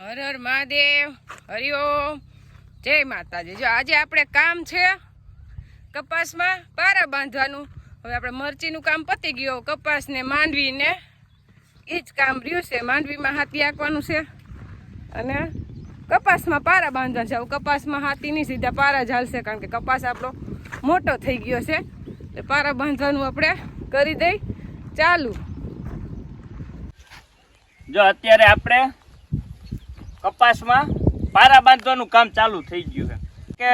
હર હર મહાદેવ હરિઓમ જય માતાજી. જો આજે આપણે કામ છે કપાસમાં, પારા બાંધવાનું. હવે આપણે મરચીનું કામ પતી ગયું. કપાસને માંડવીને એ જ કામ રહ્યું છે. માંડવીમાં હાથી આંકવાનું છે. અને કપાસમાં પારા બાંધવાના છે. કપાસમાં હાથી નહીં, સીધા પારા ઝાલશે કારણ કે કપાસ આપણો મોટો થઈ ગયો છે. એટલે પારા બાંધવાનું આપણે કરી દઈ. ચાલુ. જો અત્યારે આપણે કપાસમાં પારા બાંધવાનું કામ ચાલુ થઈ ગયું છે. કે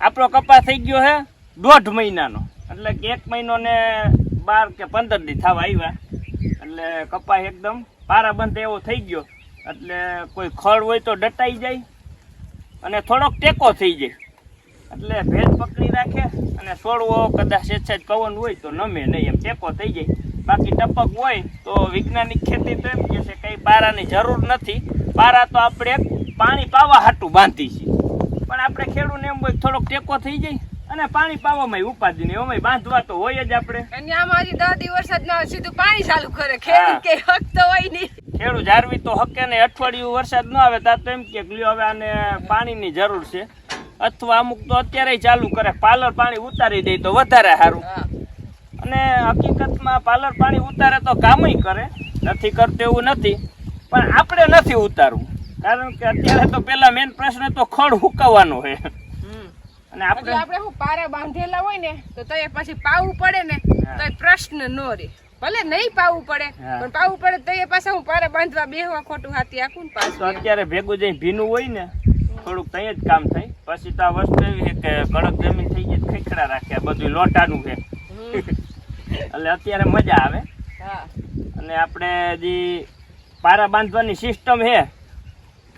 આપણો કપાસ થઈ ગયો છે દોઢ મહિનાનો. એટલે કે એક મહિનો ને બાર કે પંદર દી થવા આવ્યા. એટલે કપાસ એકદમ પારા બંધ એવો થઈ ગયો. એટલે કોઈ ખડ હોય તો ડટાઈ જાય અને થોડોક ટેકો થઈ જાય. એટલે ભેજ પકડી રાખે અને છોડવો કદાચ સેજ પવન હોય તો નમે નહીં એમ ટેકો થઈ જાય. બાકી ટપક હોય તો વૈજ્ઞાનિક ખેતી તો એમ કે છે કંઈ પારાની જરૂર નથી. પારા તો આપણે પાણી પાવા હાટું બાંધી છીએ પણ આપણે ખેડૂને એમ હોય થોડોક ટેકો થઈ જાય અને પાણી પાવામાં ઉપાધિ નહીં. એમાં બાંધવા તો હોય જ આપણે. અને આમાં હજી દસ દિવસ વરસાદ ના સીધું પાણી ચાલુ કરે. ખેડૂત કે હક તો હોય નહીં. ખેડૂત જાળવી તો હકે ને અઠવાડિયું વરસાદ ન આવે ત્યાં તો એમ કે લ્યો હવે આને પાણીની જરૂર છે. અથવા અમુક તો અત્યારે ચાલુ કરે. પાલર પાણી ઉતારી દે તો વધારે સારું. અને હકીકતમાં પાલર પાણી ઉતારે તો કામય કરે. નથી કરતું એવું નથી. પણ આપણે નથી ઉતારવું. કારણ કે અત્યારે તો પેલા મેન પ્રશ્ન તો ખડ હુકવવાનો છે. અને આપણે આપણે હું પારા બાંધેલા હોય ને તો તો પછી પાવું પડે ને તો પ્રશ્ન નો રે ભલે નહીં પાવું પડે પણ પાવું પડે તો એ પાછા હું પારા બાંધવા બેહવા ખોટું હાથી આખું ને પાછું અત્યારે ભેગું જઈ ભીનું હોય ને થોડુંક ત્યાં જ કામ થાય. પછી તો આ વસ્તુ એવી છે કે કડક જમીન થઈ ગઈ તો રાખ્યા રાખે બધું લોટાનું છે. એટલે અત્યારે મજા આવે. હા. અને આપણે જે પારા બાંધવાની સિસ્ટમ છે.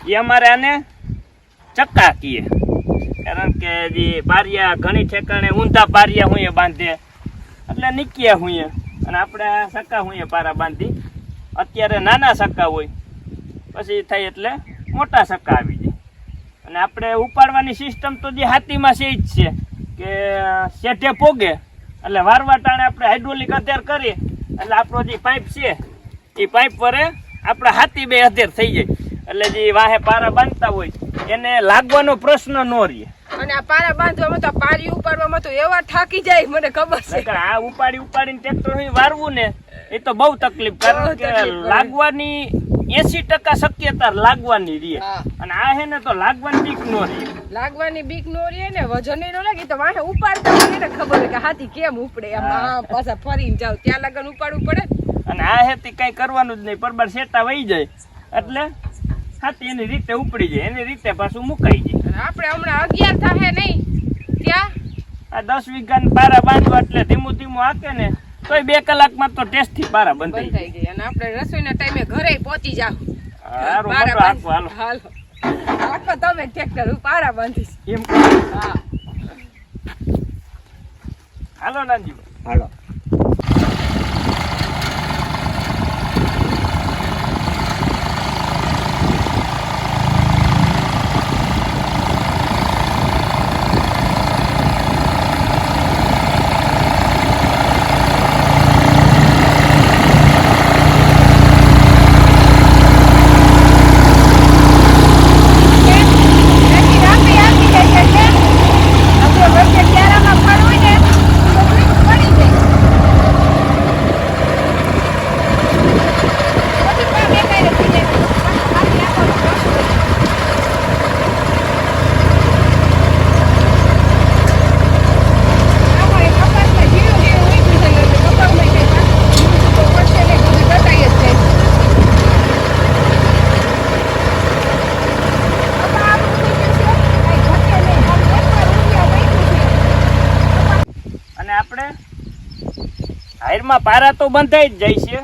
એ અમારે આને ચક્કા કીએ. કારણ કે જે પારિયા ઘણી ઠેકાણે ઊંધા પારિયા હું બાંધે. એટલે નીકળ્યા હું અને આપણે સક્કા હું પારા બાંધી. અત્યારે નાના સક્કા હોય. પછી થાય એટલે મોટા સક્કા આવી જાય. અને આપણે ઉપાડવાની સિસ્ટમ તો જે હાથીમાં છે જ છે. કે શેઠે પોગે. એટલે વારવા ટાણે આપણે હાઇડ્રોલિક અત્યારે કરીએ. એટલે આપણો જે પાઇપ છે એ પાઇપ વરે આપણે હાથી બે અધેર થઈ જાય. એટલે જે વાહે પારા બાંધતા હોય એને લાગવાનો પ્રશ્ન ન રહે. અને આ પારા બાંધવામાં તો પારી ઉપાડવામાં તો એવા થાકી જાય મને ખબર છે. આ ઉપાડી ઉપાડીને ટ્રેક્ટર વારવું ને એ તો બહુ તકલીફ કારણ કે લાગવાની એસી ટકા શક્યતા લાગવાની રહે. અને આ હે ને તો લાગવાની બીક નો રહે. લાગવાની બીક નો રહે ને વજન નો લાગે તો વાહે ઉપાડતા હોય ને ખબર કે હાથી કેમ ઉપડે આમ આ પાછા ફરીને જાવ ત્યાં લગન ઉપાડવું પડે. અને આ હેતી કઈ કરવાનું જ નહીં પરબાર શેટા વહી જાય. એટલે હાથી એની રીતે ઉપડી જાય એની રીતે પાછું મુકાઈ જાય. આપણે હમણાં અગિયાર થાય નહીં ત્યાં? આ દસ વીઘાની પારા બાંધવા એટલે ધીમું ધીમું હાકે ને તોય બે કલાકમાં તો ટેસ્ટથી પારા બંધ થઈ જાય. અને આપણે રસોઈના ટાઈમે ઘરે પહોંચી જાવ. હારું હાલો. હાલો. આખો તમે ટ્રેક્ટર પારા બાંધીશ. એમ હા. હાલો નાનજી હાલો એની રાતે આવી જાય એટલે આપણે વચ્ચે ક્યારામાં ફળ હોય ને તો બ્રેક પડી જાય પછી પણ બેકારે થઈ જાય પાછું હાથી આખો પ્રશ્ન આમાં એ કપાસમાં ઝીણું ઝીણું ઉગ્યું છે એટલે કપાસમાં કંઈ પાછું ઝીણું તો પડશે નહીં, બધું બટાઈ જ જાય. કપા આપણું ઉગ્યું છે, કાંઈ ઘટે નહીં. આમ એકવાર ઉગ્યા વૈધું છે. અને આપણે હાયરમાં પારા તો બંધાઈ જ જાય છે.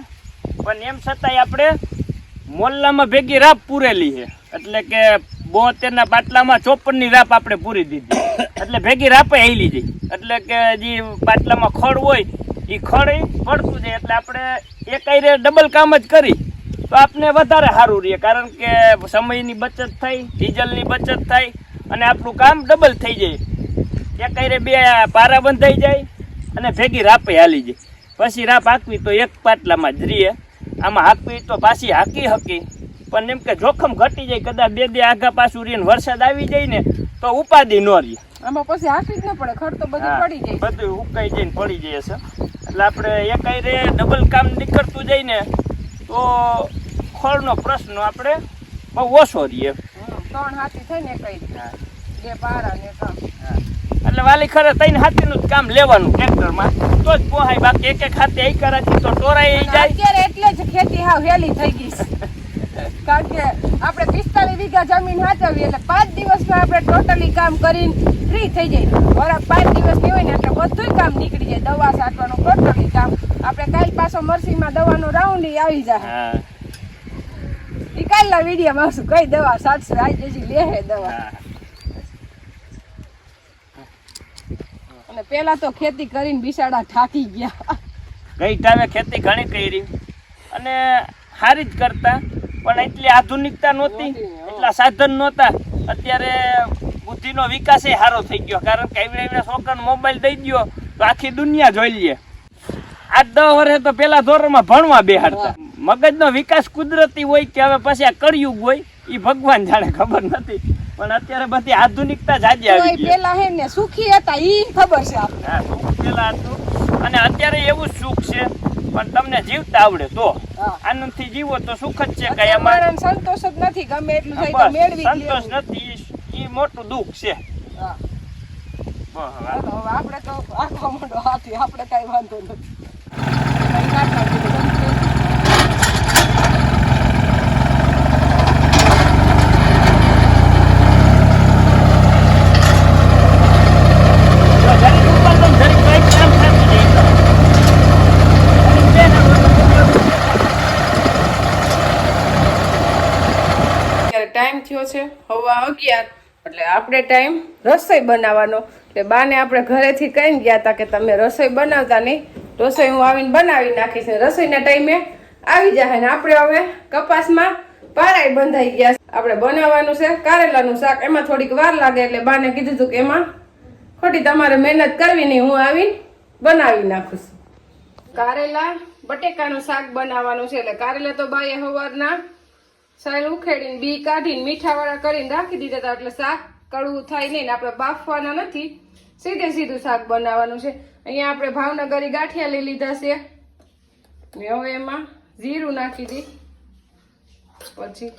પણ એમ છતાંય આપણે મોલ્લામાં ભેગી રાપ પૂરેલી છે. એટલે કે બોતેરના બાટલામાં ચોપનની રાપ આપણે પૂરી દીધી. એટલે ભેગી રાપે હેલી જાય એટલે કે જે બાટલામાં ખડ હોય એ ખડ પડતું જાય. એટલે આપણે એક આયરે ડબલ કામ જ કરી. તો આપને વધારે સારું રહે. કારણ કે સમયની બચત થાય, ડીઝલની બચત થાય, અને આપણું કામ ડબલ થઈ જાય. એક હારે બે પારા બંધાઈ જાય, અને ભેગી રાપે હાલી જાય. પછી રાપ હાંકવી તો એક પાટલામાં જ રીએ આમાં હાંકવી તો પાછી હાંકી હકી પણ એમ કે જોખમ ઘટી જાય કદાચ બે બે આગા પાછું રહીને વરસાદ આવી જાય ને તો ઉપાધિ ન રહે. આમાં પછી હાંકી જ ન પડે ખડ તો બધું પડી જાય. બધું ઉકાઈ જઈને પડી જાય છે. એટલે આપણે એકાઈ રે ડબલ કામ નીકળતું જાય ને તો ખોળનો પ્રશ્ન આપણે બહુ ઓછો રહીએ. ત્રણ હાથી થાય ને કઈ હા. બે પારા ને એટલે વાલી ખરે તઈને હાથીનું જ કામ લેવાનું ટ્રેક્ટરમાં. તો જ પોહાય. બાકી એક એક હાથી આઈ કરાતી તો ટોરાઈ જાય. અત્યારે એટલે જ ખેતી હાવ હેલી થઈ ગઈ છે. કારણ કે આપણે પિસ્તાલીસ વીઘા જમીન હાચવી એટલે પાંચ દિવસમાં આપણે ટોટલી કામ કરીને ફ્રી થઈ જાય. બરાબર પાંચ દિવસની હોય ને એટલે બધું કામ નીકળી જાય. દવા છાંટવાનું ટોટલી કામ. આપણે કાલ પાછો મરસીમાં દવાનો રાઉન્ડ આવી જાય. એ કાલના વિડીયોમાં શું કઈ દવા સાચશે આજે હજી લેહે દવા. અને પેલા તો ખેતી કરીને બિસાડા થાકી ગયા. ગઈ ટાઈમે ખેતી ઘણી કરી. અને સારી જ કરતા પણ એટલી આધુનિકતા નહોતી એટલા સાધન નહોતા. અત્યારે બુદ્ધિનો વિકાસ એ સારો થઈ ગયો કારણ કે એવડે એવડે છોકરાને મોબાઈલ દઈ ગયો તો આખી દુનિયા જોઈ લઈએ આઠ દસ વર્ષે તો પેલા ધોરણમાં ભણવા બેહાડતા. મગજનો વિકાસ કુદરતી હોય કે હવે પછી આ કળિયુગ હોય એ ભગવાન જાણે ખબર નથી. પણ અત્યારે બધી આધુનિકતા જાજી આવી ગઈ. પેલા હે ને સુખી હતા ઈ ખબર છે આપણે હા સુખ પેલા હતું. અને અત્યારે એવું સુખ છે પણ તમને જીવતા આવડે તો. આનંદથી જીવો તો સુખ જ છે કઈ અમારે. સંતોષ જ નથી ગમે એટલું થાય તો મેળવી સંતોષ નથી એ મોટું દુઃખ છે. હા. આપણે તો આખો મોટો હાથી આપણે કઈ વાંધો નથી કઈ કાઢતા નથી. જો જરીક ઉપર તો જરીક કંઈક કામ થતું જાય તો. જરીક બે ને અત્યારે ટાઈમ થયો છે, હવા અગિયાર. એટલે આપણે ટાઈમ રસોઈ બનાવવાનો. એટલે બાને આપણે ઘરેથી કહીને ગયા હતા કે તમે રસોઈ બનાવતા નહીં. રસોઈ હું આવીને બનાવી નાખીશ. રસોઈના ટાઈમે આવી જાય ને આપણે હવે કપાસમાં પારાય બંધાઈ ગયા છે. આપણે બનાવવાનું છે કારેલાનું શાક. એમાં થોડીક વાર લાગે એટલે બાને કીધું હતું કે એમાં ખોટી તમારે મહેનત કરવી નહીં. હું આવીને બનાવી નાખું છું. કારેલા બટેકાનું શાક બનાવવાનું છે. એટલે કારેલા તો બાએ સવારના સાલ ઉખેડીને બી કાઢીને મીઠાવાળા કરીને રાખી દીધા હતા એટલે શાક કડવું થાય નહીં ને આપણે બાફવાના નથી. સીધે સીધું શાક બનાવવાનું છે. અહીંયા આપણે ભાવનગરી ગાંઠિયા લઈ લીધા છે. ને હવે એમાં જીરું નાખી દી. પછી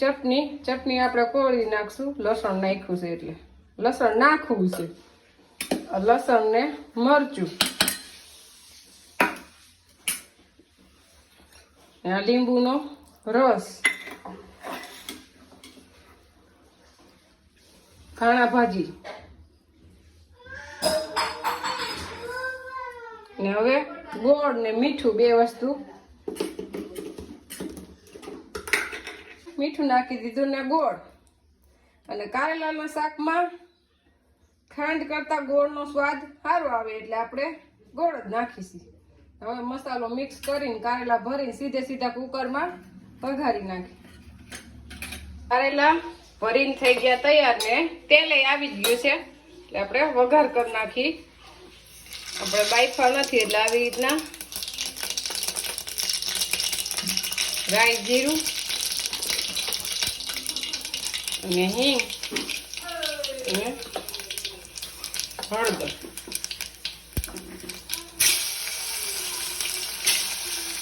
ચટણી ચટણી આપણે કોળી નાખશું. લસણ નાખ્યું છે એટલે. લસણ નાખવું છે. લસણ ને મરચું. લીંબુનો રસ. ધાણા ભાજી. ને હવે ગોળ ને મીઠું, બે વસ્તુ. મીઠું નાખી દીધું ને ગોળ. અને કારેલાના શાકમાં ખાંડ કરતા ગોળનો સ્વાદ સારો આવે એટલે આપણે ગોળ જ નાખીશું. હવે મસાલો મિક્સ કરીને કારેલા ભરીને સીધે સીધા કુકરમાં વઘારી નાખી. કારેલા ભરીને થઈ ગયા તૈયાર ને તેલ આવી જ ગયું છે. એટલે આપણે વઘાર કરી નાખી. આપણે બાઈફા નથી એટલે આવી રીતના રાઈ જીરું અને હિંગ અને હળદર.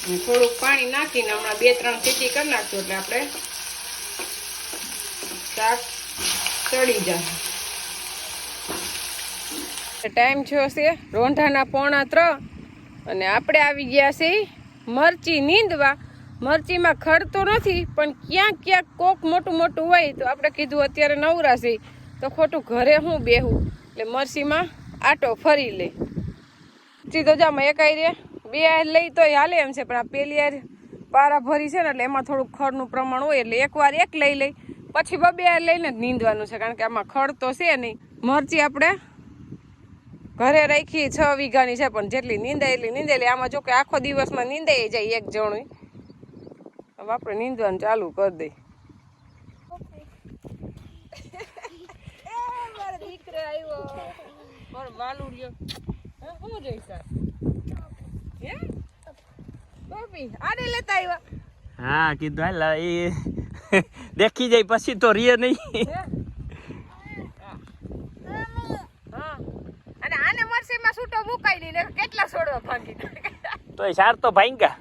થોડુંક પાણી નાખીને હમણાં બે, ત્રણ સીટી કરી નાખશું એટલે આપણે શાક ચડી જાય. ટાઈમ થયો છે રોંઢાના પોણા ત્રણ અને આપણે આવી ગયા છે મરચી નીંદવા. મરચીમાં ખડતો નથી, પણ ક્યાંક ક્યાંક કોક મોટું મોટું હોય તો આપણે કીધું અત્યારે નવરા છે, તો ખોટું ઘરે હું બેહું? એટલે મરચીમાં આટો ફરી લે. સીધો જામાં એકાઈ રે. બે હાર લઈ તોય હાલે એમ છે પણ આ પેલી હાર પારા ભરી છે ને એટલે એમાં થોડુંક ખડનું પ્રમાણ હોય એટલે એકવાર એક લઈ લઈ. પછી બબે હાર લઈને જ નીંદવાનું છે કારણ કે આમાં ખડ તો છે નહીં. મરચી આપણે ઘરે રાખી છ વીઘાની છે પણ જેટલી નીંદાય એટલી નીંદેલી આમાં જો કે આખો દિવસમાં નીંદાઈ જાય એક જણું હવે આપણે નીંદવાનું ચાલુ કરી દઈ દીકરો આવ્યો. મારો વાલુડિયો જોઈશ હે બાપી આને લેતા આવ્યા હા કીધું હાલ એ દેખી જાય પછી તો રીએ નહીં. હા. અને આને મરસીમાં છૂટો મુકાઈ નહીં ને કેટલા છોડવા ભાંગી. તો એ સાર તો ભાંગ્યા.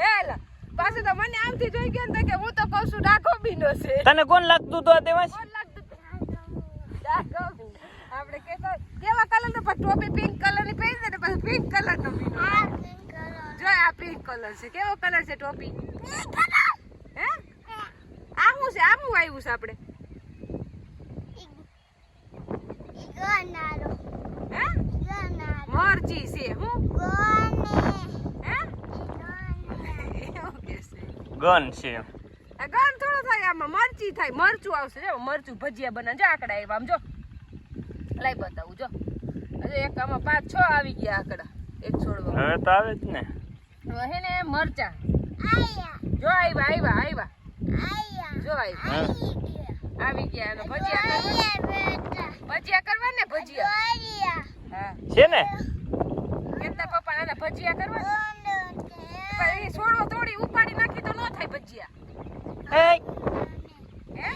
હેલા પાછું તો મને આમથી જોઈ ગયો ને કે હું તો કહું છું ડાકો બીનો છે. તને કોણ લાગતું તો દેવાશ કોણ લાગતું ડાકો આપણે કેવા કલર નો? ટોપી પિંક કલરની પહેરી દે ને પછી પિંક કલર નો બીનો. આ પિંક કલર છે. કેવો કલર છે ટોપી? હે? આ શું છે આ શું આવ્યું છે આપણે હે? મરચી છે હું? હે? એવું કે છે. ગન છે. ગન થોડો થાય આમાં મરચી થાય. મરચું આવશે જો મરચું ભજીયા બના જો આકડા આવ્યા આમ જો. લાઈ બતાવું જો. હજુ એક આમાં પાંચ છ આવી ગયા આકડા. એક છોડવા. હવે તો આવે જ ને. હે ને મરચા. જો આવ્યા આવ્યા આવ્યા જો આવ્યા આવી ગયા. અને ભજીયા ભજીયા કરવા ને ભજીયા હા. છે ને? કેતા પપ્પા નાના ભજીયા કરવા છોડવો તોડી ઉપાડી નાખી તો ન થાય ભજીયા હે હે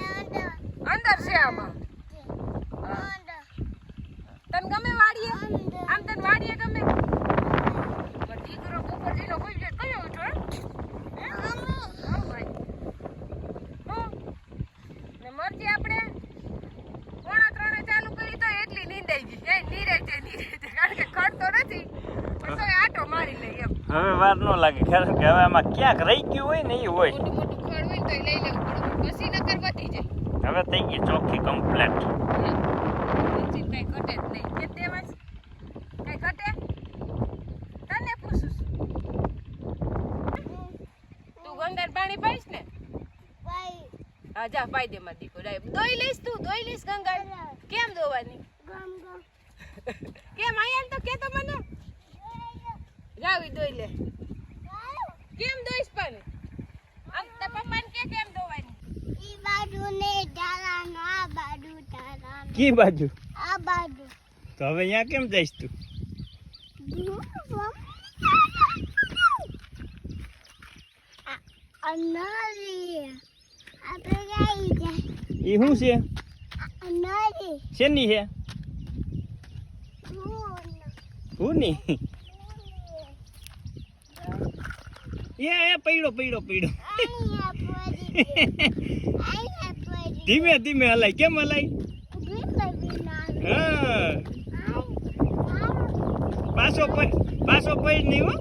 અંદર છે આમાં હા. તને ગમે વાડીએ આમ તને વાડીએ ગમે પણ દીકરો બપોર જઈને કોઈ જાય કયો ઉઠો હે? હા ભાઈ હું? ને મરજી આપણે પોણા ત્રણે ચાલુ કરી તો એટલી નીંદાઈ ગઈ એ નીરાઈ જાય નીરાઈ જાય કારણ કે ખડતો નથી પણ તોય આટો મારી લઈ એમ હવે વાર ન લાગે કારણ કે હવે આમાં ક્યાંક રહી ગયું હોય ને એ હોય. મોટું મોટું ખડ હોય તોય લઈ લેવું પડે. પછી નકર વધી જાય. હવે થઈ ગઈ ચોખ્ખી કમ્પ્લેટ કઈ ઘટે કે તેમાં કઈ ઘટે? તને પૂછું છું. તું ગંગાર પાણી પાઈશ ને? હા જા પાઈ દે મારી દીકરો. દોઈ લઈશ તું દોઈ લઈશ ગંગાર કેમ દોવાની? કેમ અહીંયા તો કે તો મને જાવી દોઈ લે કેમ દોઈશ પણ આમ તાર પપ્પાને કે કેમ દોવાની કી બાજુ? આ બાજુ. તો હવે અહીંયા કેમ જઈશ તું? એ શું છે? શેની છે? ભૂની એ એ પૈડો પૈડો પૈડો. ધીમે ધીમે હલાય. કેમ હલાય? હા. પાછો પૈ પાછો પૈડ નહીં હો.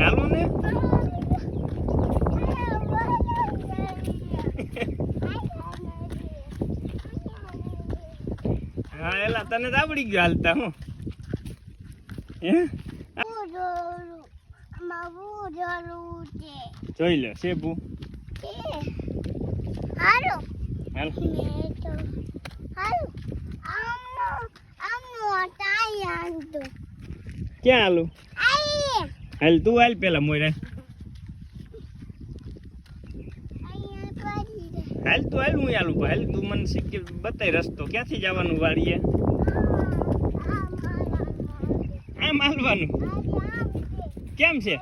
હાલો ને. હા એલા તને તો આવડી ગયો હાલતા હું. હે? જોઈ લે શેબુ હાલો. હાલ. ક્યાં આઈ હાલ તું હાલ પેલા મોરે હાલ તું હાલ હું હાલું હાલ તું મને શીખી બતાય રસ્તો. ક્યાંથી જવાનું વાડીએ આમ હાલવાનું? કેમ છે?